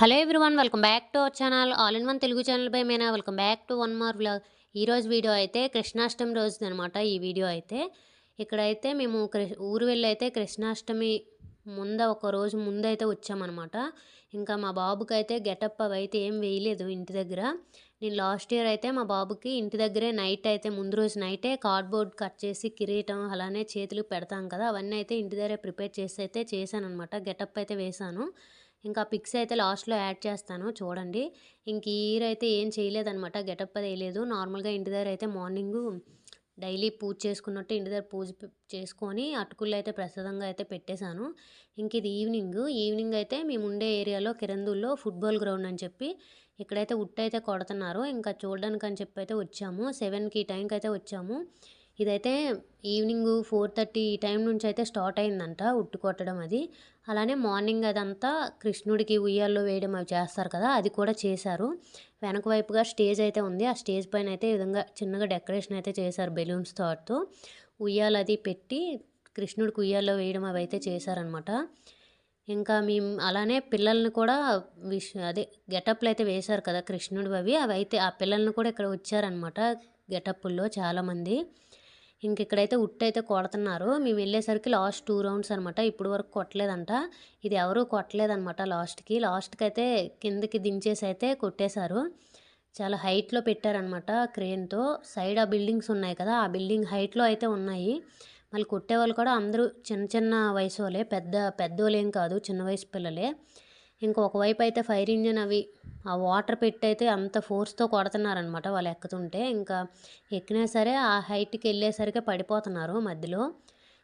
Hello everyone welcome back to our channel. All in one Telugu channel pi Mena. Welcome back to one more vlog. ఈరోజు video అయితే కృష్ణాష్టమి రోజుది అనమాట ఈ video అయితే. ఇక్కడైతే మేము ఊరు వెళ్ళి అయితే కృష్ణాష్టమి ముంద ఒక రోజు ముందైతే వచ్చామన్నమాట. ఇంకా మా బాబుకి అయితే గెటప్ అవి అయితే ఏం వేయలేదు ఇంటి దగ్గర. నేను లాస్ట్ ఇయర్ అయితే మా బాబుకి ఇంటి దగ్గరే నైట్ అయితే ముందు రోజు నైటే కార్డ్బోర్డ్ కట్ చేసి కిరీటం అలానే చేతులు పెడతాం కదా అవన్నీ అయితే ఇంటి దగ్గరే ప్రిపేర్ చేసి అయితే చేశాను అనమాట గెటప్ అయితే వేశాను. ఇంకా పిక్స్ అయితే లాస్ట్లో యాడ్ చేస్తాను చూడండి. ఇంక ఈయర్ ఇయర్ అయితే ఏం చేయలేదన్నమాట గెటప్ అది వేయలేదు నార్మల్గా ఇంటి దగ్గర అయితే మార్నింగ్ డైలీ పూజ చేసుకున్నట్టు ఇంటి దగ్గర పూజ చేసుకొని అటుకులు అయితే ప్రసాదంగా అయితే పెట్టేశాను. ఇంక ఇది ఈవినింగ్. ఈవినింగ్ అయితే మేము ఉండే ఏరియాలో కిరందుల్లో ఫుట్బాల్ గ్రౌండ్ అని చెప్పి ఇక్కడైతే ఉట్టు అయితే కొడుతున్నారు. ఇంకా చూడడానికి అని చెప్పి అయితే వచ్చాము. సెవెన్కి టైంకి అయితే వచ్చాము. ఇదైతే ఈవినింగ్ ఫోర్ థర్టీ ఈ టైం నుంచి అయితే స్టార్ట్ అయిందంట ఉట్టు కొట్టడం అది. అలానే మార్నింగ్ అదంతా కృష్ణుడికి ఉయ్యాల్లో వేయడం అవి చేస్తారు కదా అది కూడా చేశారు. వెనక వైపుగా స్టేజ్ అయితే ఉంది. ఆ స్టేజ్ పైన అయితే ఈ విధంగా చిన్నగా డెకరేషన్ అయితే చేశారు బెలూన్స్తో ఉయ్యాలు అది పెట్టి కృష్ణుడికి ఉయ్యాల్లో వేయడం అవి అయితే చేశారనమాట ఇంకా మేము అలానే పిల్లల్ని కూడా విష్ అదే గెటప్లు అయితే వేశారు కదా కృష్ణుడు అవి. అవి అయితే ఆ పిల్లల్ని కూడా ఇక్కడ వచ్చారనమాట గెటప్పుల్లో చాలామంది. ఇంక ఇక్కడైతే ఉట్టు అయితే కొడుతున్నారు. మేము వెళ్ళేసరికి లాస్ట్ టూ రౌండ్స్ అనమాట ఇప్పుడు వరకు కొట్టలేదంట. ఇది ఎవరు కొట్టలేదనమాట లాస్ట్కి. లాస్ట్కి అయితే కిందకి దించేసి అయితే కొట్టేశారు. చాలా హైట్లో పెట్టారనమాట క్రేన్తో. సైడ్ ఆ బిల్డింగ్స్ ఉన్నాయి కదా ఆ బిల్డింగ్ హైట్లో అయితే ఉన్నాయి. మళ్ళీ కొట్టేవాళ్ళు కూడా అందరూ చిన్న చిన్న వయసు వాళ్ళే పెద్ద పెద్దోళ్ళు ఏం కాదు చిన్న వయసు పిల్లలే. ఇంకా ఒకవైపు అయితే ఫైర్ ఇంజిన్ అవి ఆ వాటర్ పెట్టయితే అంత ఫోర్స్తో కొడుతున్నారనమాట వాళ్ళు ఎక్కుతుంటే. ఇంకా ఎక్కినా సరే ఆ హైట్కి వెళ్ళేసరికి పడిపోతున్నారు మధ్యలో.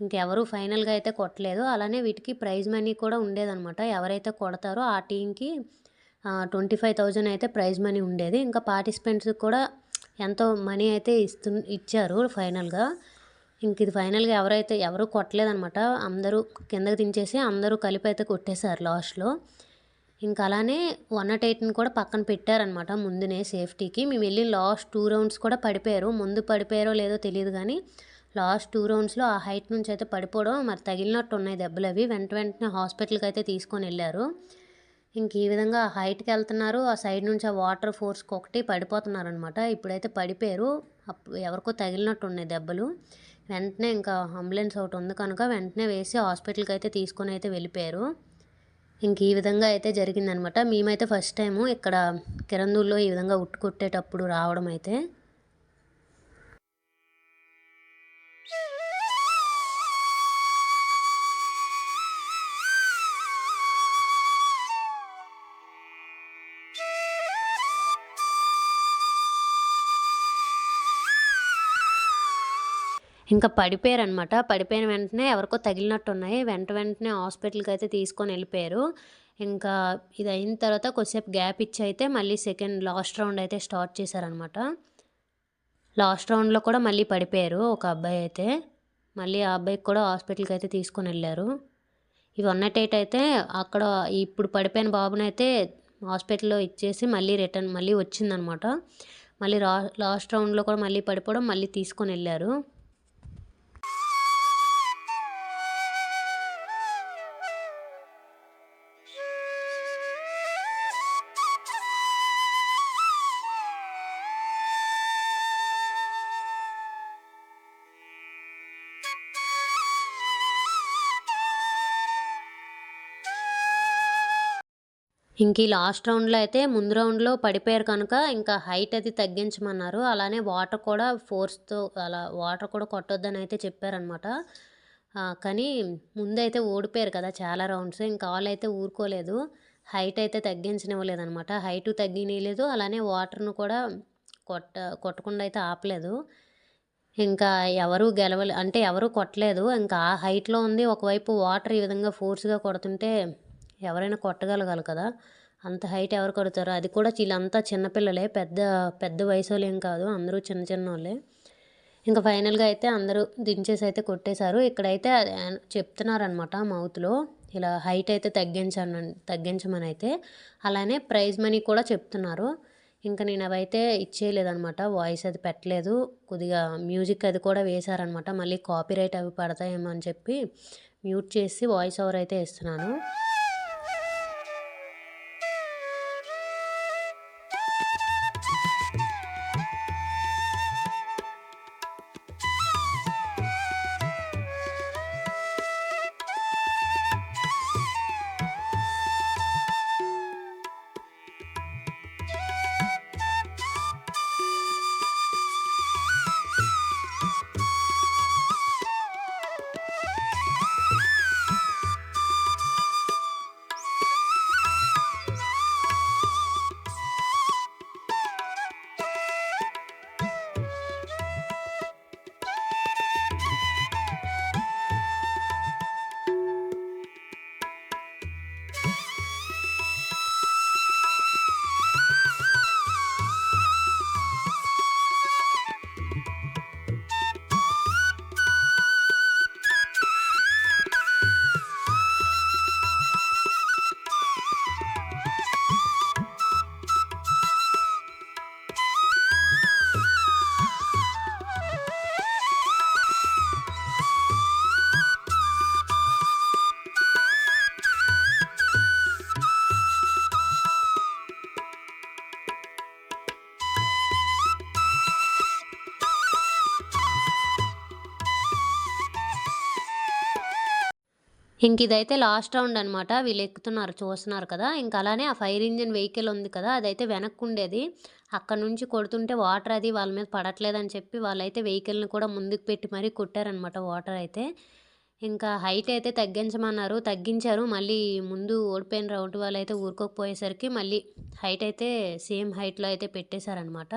ఇంకెవరు ఫైనల్గా అయితే కొట్టలేదు. అలానే వీటికి ప్రైజ్ మనీ కూడా ఉండేదనమాట ఎవరైతే కొడతారో ఆ టీంకి ట్వంటీ ఫైవ్ థౌజండ్ అయితే ప్రైజ్ మనీ ఉండేది. ఇంకా పార్టిసిపెంట్స్కి కూడా ఎంతో మనీ అయితే ఇస్తు ఇచ్చారు ఫైనల్గా ఇంక ఇది ఫైనల్గా ఎవరైతే ఎవరు కొట్టలేదనమాట అందరూ కిందకి దించేసి అందరూ కలిపి అయితే కొట్టేశారు లాస్ట్లో ఇంకా అలానే వన్ నాట్ ఎయిట్ని కూడా పక్కన పెట్టారనమాట ముందునే సేఫ్టీకి. మేము వెళ్ళి లాస్ట్ టూ రౌండ్స్ కూడా పడిపోయారు. ముందు పడిపోయారో లేదో తెలియదు కానీ లాస్ట్ టూ రౌండ్స్లో ఆ హైట్ నుంచి అయితే పడిపోవడం మరి తగిలినట్టు ఉన్నాయి దెబ్బలు అవి. వెంట వెంటనే హాస్పిటల్కి అయితే తీసుకొని వెళ్ళారు. ఇంక ఈ విధంగా ఆ హైట్కి వెళ్తున్నారు. ఆ సైడ్ నుంచి ఆ వాటర్ ఫోర్స్కి ఒకటి పడిపోతున్నారు అనమాట ఇప్పుడైతే పడిపోయారు. అప్పుడు ఎవరికో తగిలినట్టు ఉన్నాయి దెబ్బలు. వెంటనే ఇంకా అంబులెన్స్ ఒకటి ఉంది కనుక వెంటనే వేసి హాస్పిటల్కి అయితే తీసుకొని అయితే వెళ్ళిపోయారు. ఇంక ఈ విధంగా అయితే జరిగిందనమాట. మేమైతే ఫస్ట్ టైము ఇక్కడ కిరందూల్లో ఈ విధంగా ఉట్టు కొట్టేటప్పుడు రావడం అయితే ఇంకా పడిపోయారనమాట పడిపోయిన వెంటనే ఎవరికో తగిలినట్టు ఉన్నాయి వెంట వెంటనే హాస్పిటల్కి అయితే తీసుకొని వెళ్ళిపోయారు. ఇంకా ఇది అయిన తర్వాత కొద్దిసేపు గ్యాప్ ఇచ్చి అయితే మళ్ళీ సెకండ్ లాస్ట్ రౌండ్ అయితే స్టార్ట్ చేశారనమాట లాస్ట్ రౌండ్లో కూడా మళ్ళీ పడిపోయారు ఒక అబ్బాయి అయితే. మళ్ళీ ఆ అబ్బాయికి కూడా హాస్పిటల్కి అయితే తీసుకొని వెళ్ళారు. ఇవి ఉన్నట్టయితే అయితే అక్కడ ఇప్పుడు పడిపోయిన బాబునైతే హాస్పిటల్లో ఇచ్చేసి మళ్ళీ రిటర్న్ మళ్ళీ వచ్చిందనమాట మళ్ళీ రా లాస్ట్ రౌండ్లో కూడా మళ్ళీ పడిపోవడం మళ్ళీ తీసుకొని వెళ్ళారు. ఇంక ఈ లాస్ట్ రౌండ్లో అయితే ముందు రౌండ్లో పడిపోయారు కనుక ఇంకా హైట్ అది తగ్గించమన్నారు. అలానే వాటర్ కూడా ఫోర్స్తో అలా వాటర్ కూడా కొట్టొద్దని అయితే చెప్పారనమాట కానీ ముందైతే ఓడిపోయారు కదా చాలా రౌండ్స్. ఇంకా వాళ్ళు అయితే ఊరుకోలేదు. హైట్ అయితే తగ్గించనివ్వలేదనమాట హైట్ తగ్గినలేదు. అలానే వాటర్ను కూడా కొట్ట కొట్టకుండా అయితే ఆపలేదు. ఇంకా ఎవరు గెలవలే అంటే ఎవరు కొట్టలేదు. ఇంకా ఆ హైట్లో ఉంది. ఒకవైపు వాటర్ ఈ విధంగా ఫోర్స్గా కొడుతుంటే ఎవరైనా కొట్టగలగాలి కదా. అంత హైట్ ఎవరు కొడతారు? అది కూడా వీళ్ళంతా చిన్నపిల్లలే పెద్ద పెద్ద వయసు వాళ్ళేం ఏం కాదు. అందరూ చిన్న చిన్న వాళ్ళే ఇంకా ఫైనల్గా అయితే అందరూ దించేసి అయితే కొట్టేశారు. ఇక్కడైతే చెప్తున్నారనమాట మౌత్లో. ఇలా హైట్ అయితే తగ్గించను తగ్గించమని అయితే. అలానే ప్రైజ్ మనీ కూడా చెప్తున్నారు. ఇంకా నేను అవైతే ఇచ్చేయలేదనమాట వాయిస్ అది పెట్టలేదు. కొద్దిగా మ్యూజిక్ అది కూడా వేశారనమాట మళ్ళీ కాపీరైట్ అవి పడతాయేమో అని చెప్పి మ్యూట్ చేసి వాయిస్ ఓవర్ అయితే ఇస్తున్నాను ఇంక ఇదైతే లాస్ట్ రౌండ్ అనమాట వీళ్ళు ఎక్కుతున్నారు చూస్తున్నారు కదా. ఇంకా అలానే ఆ ఫైర్ ఇంజిన్ వెహికల్ ఉంది కదా అదైతే వెనక్కు ఉండేది అక్కడ నుంచి కొడుతుంటే వాటర్ అది వాళ్ళ మీద పడట్లేదని చెప్పి వాళ్ళైతే వెహికల్ని కూడా ముందుకు పెట్టి మరీ కొట్టారనమాట వాటర్ అయితే. ఇంకా హైట్ అయితే తగ్గించమన్నారు. తగ్గించారు. మళ్ళీ ముందు ఓడిపోయిన రౌండ్ వాళ్ళు అయితే ఊరుకోకపోయేసరికి మళ్ళీ హైట్ అయితే సేమ్ హైట్లో అయితే పెట్టేశారనమాట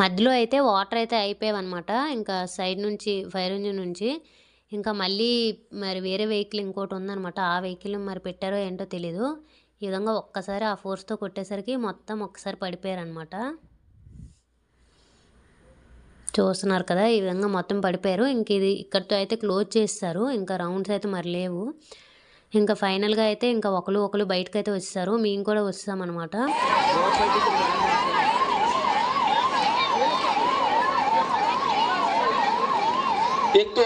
మధ్యలో అయితే వాటర్ అయితే అయిపోయావన్నమాట. ఇంకా సైడ్ నుంచి ఫైర్ ఇంజిన్ నుంచి. ఇంకా మళ్ళీ మరి వేరే వెహికల్ ఇంకోటి ఉందన్నమాట. ఆ వెహికల్ మరి పెట్టారో ఏంటో తెలీదు. ఈ విధంగా ఒక్కసారి ఆ ఫోర్స్తో కొట్టేసరికి మొత్తం ఒక్కసారి పడిపోయారనమాట చూస్తున్నారు కదా ఈ విధంగా మొత్తం పడిపోయారు. ఇంక ఇది ఇక్కడితో అయితే క్లోజ్ చేస్తారు. ఇంకా రౌండ్స్ అయితే మరి లేవు. ఇంకా ఫైనల్గా అయితే ఇంకా ఒకరు ఒకరు బయటకు అయితే వచ్చేసారు. మేము కూడా వస్తామన్నమాట एक तो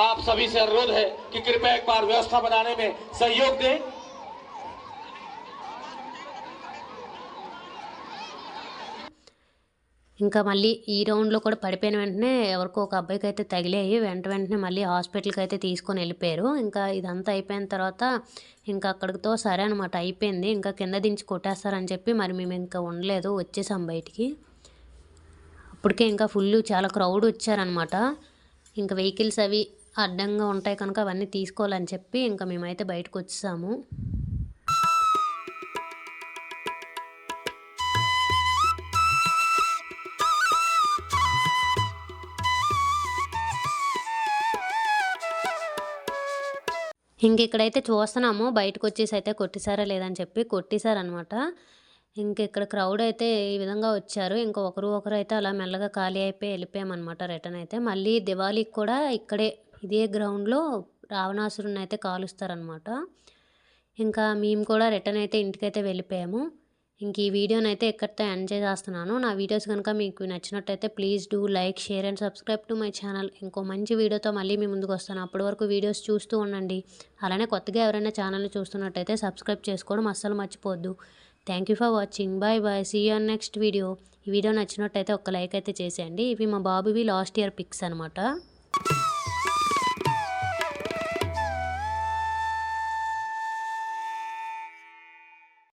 आप सभी से अनुरोध है कि कृपया एक बार व्यवस्था बनाने में सहयोग दें ఇంకా మళ్ళీ ఈ రౌండ్లో కూడా పడిపోయిన వెంటనే ఎవరికో ఒక అబ్బాయికి అయితే తగిలాయి వెంట వెంటనే మళ్ళీ హాస్పిటల్కి అయితే తీసుకొని వెళ్ళిపోయారు ఇంకా ఇదంతా అయిపోయిన తర్వాత ఇంకా అక్కడితో సరే అనమాట అయిపోయింది ఇంకా కింద దించి కొట్టేస్తారని చెప్పి మరి మేము ఇంకా ఉండలేదు వచ్చేసాం బయటికి అప్పటికే ఇంకా ఫుల్ చాలా క్రౌడ్ వచ్చారనమాట ఇంకా వెహికల్స్ అవి అడ్డంగా ఉంటాయి కనుక అవన్నీ తీసుకోవాలని చెప్పి ఇంకా మేమైతే బయటకు వచ్చాము. ఇంక ఇక్కడైతే చూస్తున్నాము బయటకు వచ్చేసి అయితే కొట్టేశారా లేదని చెప్పి కొట్టేశారనమాట ఇంక ఇక్కడ క్రౌడ్ అయితే ఈ విధంగా వచ్చారు. ఇంకా ఒకరు ఒకరు అయితే అలా మెల్లగా ఖాళీ అయిపోయి వెళ్ళిపోయామన్నమాట రిటర్న్ అయితే. మళ్ళీ దివాళీకి కూడా ఇక్కడే ఇదే గ్రౌండ్లో రావణాసురుని అయితే కాలుస్తారనమాట ఇంకా మేము కూడా రిటర్న్ అయితే ఇంటికైతే వెళ్ళిపోయాము. ఇంక ఈ వీడియోని అయితే ఎక్కడితో ఎంజాయ్ చేస్తున్నాను నా వీడియోస్ కనుక మీకు నచ్చినట్టయితే please do like share and subscribe to my channel. ఇంకో మంచి వీడియోతో మళ్ళీ మీ ముందుకు వస్తాను. అప్పటి వరకు వీడియోస్ చూస్తూ ఉండండి. అలానే కొత్తగా ఎవరైనా ఛానల్ని చూస్తున్నట్టయితే సబ్స్క్రైబ్ చేసుకోవడం అస్సలు మర్చిపోద్దు thank you for watching bye bye see you next video ఈ వీడియో నచ్చినట్టయితే ఒక లైక్ అయితే చేసేయండి. ఇవి మా బాబువి లాస్ట్ ఇయర్ పిక్స్ అనమాట